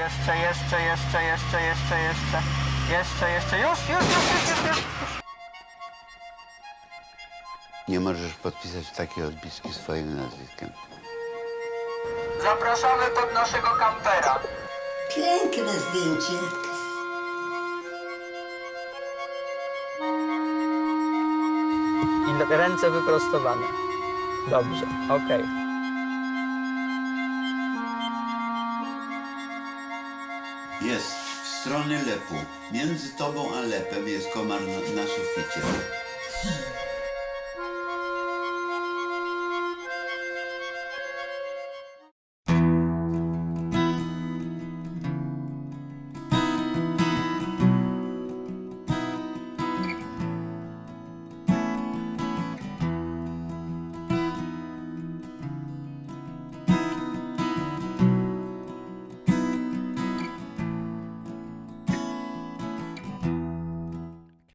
jeszcze, jeszcze, jeszcze, jeszcze, jeszcze, jeszcze, jeszcze, jeszcze, już, już, już, już, już, już. Nie możesz podpisać takiej odbiski swoim nazwiskiem. Zapraszamy pod naszego kampera. Piękne zdjęcie. I ręce wyprostowane. Dobrze, okej. Jest w strony lepu. Między tobą a lepem jest komar na, na suficie.